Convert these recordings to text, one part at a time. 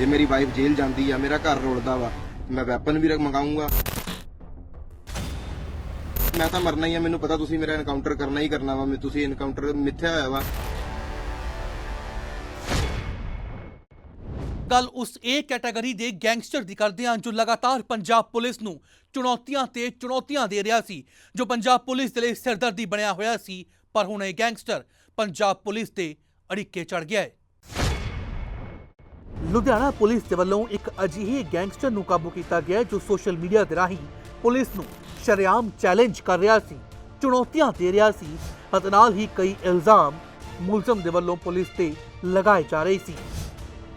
ਜੇ ਮੇਰੀ ਵਾਈਫ ਜੇਲ੍ਹ ਜਾਂਦੀ ਆ, ਮੇਰਾ ਘਰ ਰੁਲਦਾ ਵਾ, ਮੈਂ ਵੈਪਨ ਵੀ ਮੰਗਾਉਂਗਾ ਮੈਂ ਤਾਂ ਮਰਨਾ ਹੀ ਆ, ਮੈਨੂੰ ਪਤਾ ਤੁਸੀਂ ਮੇਰਾ ਐਨਕਾਊਂਟਰ ਕਰਨਾ ਹੀ ਕਰਨਾ ਵਾ, ਮੈਂ ਤੁਸੀਂ ਐਨਕਾਊਂਟਰ ਮਿੱਥਿਆ ਹੋਇਆ ਵਾ। ਗੱਲ ਉਸ ਏ ਕੈਟਾਗਰੀ ਦੇ ਗੈਂਗਸਟਰ ਦੀ ਕਰਦੇ ਹਾਂ ਜੋ ਲਗਾਤਾਰ ਪੰਜਾਬ ਪੁਲਿਸ ਨੂੰ ਚੁਣੌਤੀਆਂ ਤੇ ਚੁਣੌਤੀਆਂ ਦੇ ਰਿਹਾ ਸੀ, ਜੋ ਪੰਜਾਬ ਪੁਲਿਸ ਦੇ ਲਈ ਸਿਰਦਰਦੀ ਬਣਿਆ ਹੋਇਆ ਸੀ, ਪਰ ਹੁਣ ਇਹ ਗੈਂਗਸਟਰ ਪੰਜਾਬ ਪੁਲਿਸ ਤੇ ਅੜਿੱਕੇ ਚੜ ਗਿਆ ਹੈ। ਲੁਧਿਆਣਾ ਪੁਲਿਸ ਦੇ ਵੱਲੋਂ ਇੱਕ ਅਜਿਹੇ ਗੈਂਗਸਟਰ ਨੂੰ ਕਾਬੂ ਕੀਤਾ ਗਿਆ ਜੋ ਸੋਸ਼ਲ ਮੀਡੀਆ ਦੇ ਰਾਹੀਂ ਪੁਲਿਸ ਨੂੰ ਸ਼ਰੇਆਮ ਚੈਲੰਜ ਕਰ ਰਿਹਾ ਸੀ, ਚੁਣੌਤੀਆਂ ਦੇ ਰਿਹਾ ਸੀ, ਅਤੇ ਨਾਲ ਹੀ ਕਈ ਇਲਜ਼ਾਮ ਮੁਲਜ਼ਮ ਦੇ ਵੱਲੋਂ ਪੁਲਿਸ ਤੇ ਲਗਾਏ ਜਾ ਰਹੇ ਸੀ।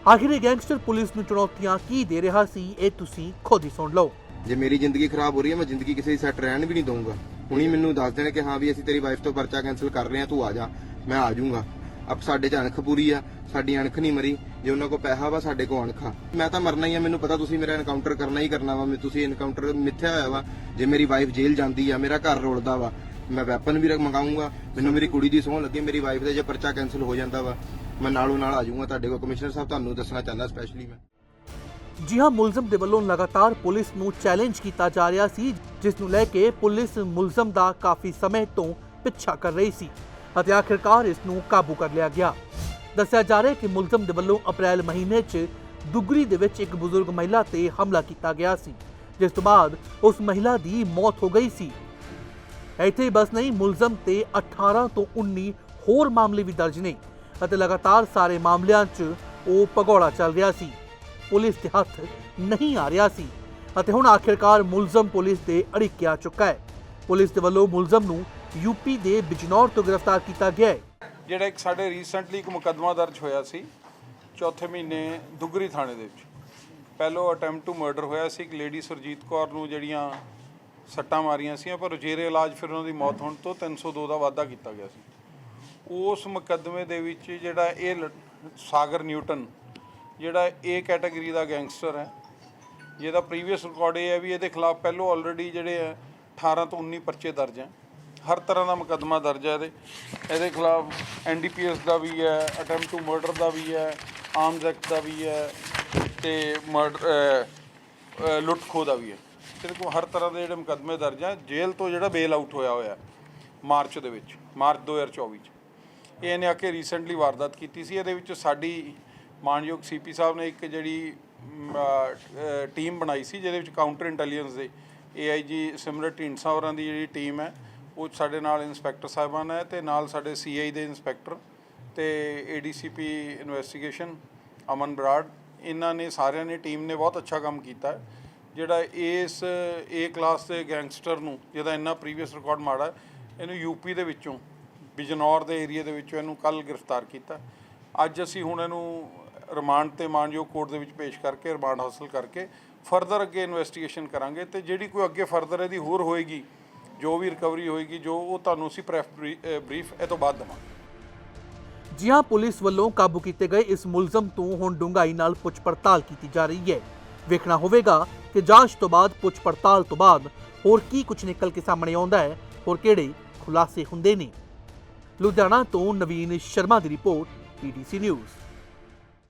ਆਖਿਰ ਇਹ ਗੈਂਗਸਟਰ ਪੁਲਿਸ ਨੂੰ ਚੁਣੌਤੀਆਂ ਕੀ ਦੇ ਰਿਹਾ ਸੀ, ਇਹ ਤੁਸੀਂ ਖੁਦ ਹੀ ਸੁਣ ਲਓ। ਜੇ ਮੇਰੀ ਜ਼ਿੰਦਗੀ ਖਰਾਬ ਹੋ ਰਹੀ ਹੈ, ਮੈਂ ਜ਼ਿੰਦਗੀ ਕਿਸੇ ਦੀ ਸੈੱਟ ਰਹਿਣ ਵੀ ਨਹੀਂ ਦਊਂਗਾ। ਹੁਣੀ ਮੈਨੂੰ ਦੱਸ ਦੇਣ ਕਿ ਹਾਂ ਵੀ ਅਸੀਂ ਤੇਰੀ ਵਾਈਫ ਤੋਂ ਪਰਚਾ ਕੈਨਸਲ ਕਰ ਰਹੇ ਹਾਂ, ਤੂੰ ਆ ਜਾ, ਮੈਂ ਆ ਜਾਊਂਗਾ। ਅਬ ਸਾਡੇ ਚ ਅਣਖ ਪੂਰੀ ਆ, ਸਾਡੀ ਅਣਖ ਨਹੀਂ ਮਰੀ ਜੇ ਉਹਨਾਂ ਕੋ ਪੈਸਾ ਵਾ ਸਾਡੇ ਕੋ ਅਣਖ। ਮੈਂ ਤਾਂ ਮਰਨਾ ਹੀ ਆ, ਮੈਨੂੰ ਪਤਾ ਤੁਸੀਂ ਮੇਰਾ ਐਨਕਾਊਂਟਰ ਕਰਨਾ ਹੀ ਕਰਨਾ ਵਾ, ਮੈਂ ਤੁਸੀਂ ਐਨਕਾਊਂਟਰ ਮਿੱਥਿਆ ਹੋਇਆ ਵਾ, ਜੇ ਮੇਰੀ ਵਾਈਫ ਜੇਲ੍ਹ ਜਾਂਦੀ ਆ, ਮੇਰਾ ਘਰ ਰੁਲਦਾ ਵਾ, ਮੈਂ ਵੈਪਨ ਵੀ ਮੰਗਾਉਂਗਾ ਮੈਨੂੰ ਮੇਰੀ ਕੁੜੀ ਦੀ ਸਹੁੰ ਲੱਗੇ, ਮੇਰੀ ਵਾਈਫ ਦਾ ਜੇ ਪਰਚਾ ਕੈਨਸਲ ਹੋ ਜਾਂਦਾ ਵਾ, ਮੈਂ ਨਾਲੋਂ ਨਾਲ ਆ ਜਾਊਂਗਾ, ਤੁਹਾਡੇ ਕੋਲ ਕਮਿਸ਼ਨਰ ਸਾਹਿਬ, ਤੁਹਾਨੂੰ ਦੱਸਣਾ ਚਾਹੁੰਦਾ ਸਪੈਸ਼ਲੀ ਮੈਂ। ਜੀ ਹਾਂ, ਮੁਲਜ਼ਮ ਦੇ ਵੱਲੋਂ ਲਗਾਤਾਰ ਪੁਲਿਸ ਨੂੰ ਚੈਲੰਜ ਕੀਤਾ ਜਾ ਰਿਹਾ ਸੀ, ਜਿਸ ਨੂੰ ਲੈ ਕੇ ਪੁਲਿਸ ਮੁਲਜ਼ਮ ਦਾ ਕਾਫੀ ਸਮੇਂ ਤੋਂ ਪਿੱਛਾ ਕਰ ਰਹੀ ਸੀ ਅਤੇ ਆਖਿਰਕਾਰ ਇਸ ਨੂੰ ਕਾਬੂ ਕਰ ਲਿਆ ਗਿਆ। ਦੱਸਿਆ ਜਾ ਰਿਹਾ ਹੈ ਕਿ ਮੁਲਜ਼ਮ ਦੇ ਵੱਲੋਂ ਅਪ੍ਰੈਲ ਮਹੀਨੇ 'ਚ ਦੁਗਰੀ ਦੇ ਵਿੱਚ ਇੱਕ ਬਜ਼ੁਰਗ ਮਹਿਲਾ ਤੇ ਹਮਲਾ ਕੀਤਾ ਗਿਆ ਸੀ, ਜਿਸ ਤੋਂ ਬਾਅਦ ਉਸ ਮਹਿਲਾ ਦੀ ਮੌਤ ਹੋ ਗਈ ਸੀ। ਇੱਥੇ ਬਸ ਨਹੀਂ, ਮੁਲਜ਼ਮ ਤੇ 18 ਤੋਂ 19 ਹੋਰ ਮਾਮਲੇ ਵੀ ਦਰਜ ਨੇ ਅਤੇ ਲਗਾਤਾਰ ਸਾਰੇ ਮਾਮਲਿਆਂ 'ਚ ਉਹ ਭਗੌੜਾ ਚੱਲ ਰਿਹਾ ਸੀ। ਪੁਲਿਸ ਦੇ ਹੱਥ ਨਹੀਂ ਆ ਰਿਹਾ ਸੀ ਅਤੇ ਹੁਣ ਆਖਿਰਕਾਰ ਮੁਲਜ਼ਮ ਪੁਲਿਸ ਦੇ ਅੜਿੱਕੇ ਆ ਚੁੱਕਾ ਹੈ। ਪੁਲਿਸ ਦੇ ਵੱਲੋਂ ਮੁਲਜ਼ਮ ਨੂੰ ਯੂਪੀ ਦੇ ਬਿਜਨੌਰ ਤੋਂ ਗ੍ਰਿਫਤਾਰ ਕੀਤਾ ਗਿਆ ਹੈ। ਜਿਹੜਾ ਇੱਕ ਸਾਡੇ ਰੀਸੈਂਟਲੀ ਇੱਕ ਮੁਕੱਦਮਾ ਦਰਜ ਹੋਇਆ ਸੀ, ਚੌਥੇ ਮਹੀਨੇ ਦੁੱਗਰੀ ਥਾਣੇ ਦੇ ਵਿੱਚ। ਪਹਿਲੋ ਅਟੈਂਪਟ ਟੂ ਮਰਡਰ ਹੋਇਆ ਸੀ, ਇੱਕ ਲੇਡੀ ਸੁਰਜੀਤ ਕੌਰ ਨੂੰ ਜਿਹੜੀਆਂ ਸੱਟਾਂ ਮਾਰੀਆਂ ਸੀ ਪਰ ਜੇਰੇ ਇਲਾਜ ਫਿਰ ਉਹਨਾਂ ਦੀ ਮੌਤ ਹੋਣ ਤੋਂ 302 ਦਾ ਵਾਅਦਾ ਕੀਤਾ ਗਿਆ ਸੀ। ਉਸ ਮੁਕੱਦਮੇ ਦੇ ਵਿੱਚ ਜਿਹੜਾ ਇਹ ਲ- ਸਾਗਰ ਨਿਊਟਨ, ਜਿਹੜਾ ਏ ਕੈਟਾਗਰੀ ਦਾ ਗੈਂਗਸਟਰ ਹੈ, ਜਿਹਦਾ ਪ੍ਰੀਵੀਅਸ ਰਿਕਾਰਡ ਇਹ ਹੈ ਵੀ ਇਹਦੇ ਖਿਲਾਫ ਪਹਿਲੋਂ ਆਲਰੇਡੀ ਜਿਹੜੇ ਹੈ 18 ਤੋਂ 19 ਪਰਚੇ ਦਰਜ ਹੈ। ਹਰ ਤਰ੍ਹਾਂ ਦਾ ਮੁਕੱਦਮਾ ਦਰਜ ਹੈ ਇਹਦੇ। ਇਹਦੇ ਖਿਲਾਫ ਐਨਡੀਪੀਐਸ ਦਾ ਵੀ ਹੈ ਅਟੈਂਪਟ ਟੂ ਮਰਡਰ ਦਾ ਵੀ ਹੈ ਆਰਮਸ ਐਕਟ ਦਾ ਵੀ ਹੈ ਤੇ ਮਰਡਰ ਲੁੱਟ ਖੋਹ ਦਾ ਵੀ ਹੈ। ਇਹਦੇ ਕੋਲ ਹਰ ਤਰ੍ਹਾਂ ਦੇ ਜਿਹੜੇ ਮੁਕੱਦਮੇ ਦਰਜ ਹੈ, ਜੇਲ੍ਹ ਤੋਂ ਜਿਹੜਾ ਬੇਲ ਆਊਟ ਹੋਇਆ ਹੋਇਆ ਮਾਰਚ ਦੇ ਵਿੱਚ, ਮਾਰਚ 2024 ਚ। ਇਹ ਇਹਨੇ ਆ ਕੇ ਰੀਸੈਂਟਲੀ ਵਾਰਦਾਤ ਕੀਤੀ ਸੀ। ਇਹਦੇ ਵਿੱਚ ਸਾਡੀ ਮਾਨਯੋਗ ਸੀਪੀ ਸਾਹਿਬ ਨੇ ਇੱਕ ਜਿਹੜੀ ਟੀਮ ਬਣਾਈ ਸੀ, ਜਿਹਦੇ ਵਿੱਚ ਕਾਊਂਟਰ ਇੰਟੈਲੀਜੈਂਸ ਦੇ ਏਆਈਜੀ ਸਿਮਰਤ ਢੀਂਡਸਾ ਹੋਰਾਂ ਦੀ ਜਿਹੜੀ ਟੀਮ ਹੈ ਉਹ ਸਾਡੇ ਨਾਲ ਇੰਸਪੈਕਟਰ ਸਾਹਿਬਾਨ ਹੈ ਤੇ ਨਾਲ ਸਾਡੇ ਸੀਆਈ ਦੇ ਇੰਸਪੈਕਟਰ ਤੇ ਏਡੀਸੀਪੀ ਇਨਵੈਸਟੀਗੇਸ਼ਨ ਅਮਨ ਬਰਾੜ ਇਹਨਾਂ ਨੇ ਸਾਰਿਆਂ ਨੇ ਟੀਮ ਨੇ ਬਹੁਤ ਅੱਛਾ ਕੰਮ ਕੀਤਾ ਹੈ। ਜਿਹੜਾ ਇਸ ਏ ਕਲਾਸ ਦੇ ਗੈਂਗਸਟਰ ਨੂੰ ਜਿਹਦਾ ਇੰਨਾ ਪ੍ਰੀਵੀਅਸ ਰਿਕਾਰਡ ਮਾੜਾ ਹੈ, ਇਹਨੂੰ ਯੂਪੀ ਦੇ ਵਿੱਚੋਂ ਬਿਜਨੌਰ ਦੇ ਏਰੀਆ ਦੇ ਵਿੱਚੋਂ ਇਹਨੂੰ ਕੱਲ ਗ੍ਰਿਫਤਾਰ ਕੀਤਾ ਅੱਜ ਅਸੀਂ ਹੁਣ ਇਹਨੂੰ ਰਿਮਾਂਡ ਤੇ ਮਾਨਯੋਗ ਕੋਰਟ ਦੇ ਵਿੱਚ ਪੇਸ਼ ਕਰਕੇ ਰਿਮਾਂਡ ਹਾਸਲ ਕਰਕੇ ਫਰਦਰ ਅੱਗੇ ਇਨਵੈਸਟੀਗੇਸ਼ਨ ਕਰਾਂਗੇ ਤੇ ਜਿਹੜੀ ਕੋਈ ਅੱਗੇ ਫਰਦਰ ਇਹਦੀ ਹੋਰ ਹੋਏਗੀ ਜੋ ਵੀ ਰਿਕਵਰੀ ਹੋਏਗੀ, ਜੋ ਉਹ ਤੁਹਾਨੂੰ ਅਸੀਂ ਪ੍ਰੈਫ ਬਰੀਫ ਇਹ ਤੋਂ ਬਾਅਦ ਦੇਵਾਂਗੇ। ਜੀ ਹਾਂ, ਪੁਲਿਸ ਵੱਲੋਂ ਕਾਬੂ ਕੀਤੇ ਗਏ ਇਸ ਮੁਲਜ਼ਮ ਤੋਂ ਹੁਣ ਡੂੰਘਾਈ ਨਾਲ ਪੁੱਛ ਪੜਤਾਲ ਕੀਤੀ ਜਾ ਰਹੀ ਹੈ। ਵੇਖਣਾ ਹੋਵੇਗਾ ਕਿ ਜਾਂਚ ਤੋਂ ਬਾਅਦ ਪੁੱਛ ਪੜਤਾਲ ਤੋਂ ਬਾਅਦ ਹੋਰ ਕੀ ਕੁਝ ਨਿਕਲ ਕੇ ਸਾਹਮਣੇ ਆਉਂਦਾ ਹੈ, ਹੋਰ ਕਿਹੜੇ ਖੁਲਾਸੇ ਹੁੰਦੇ ਨੇ। ਲੁਧਿਆਣਾ ਤੋਂ ਨਵੀਨ ਸ਼ਰਮਾ ਦੀ ਰਿਪੋਰਟ ਪੀਡੀਸੀ ਨਿਊਜ਼।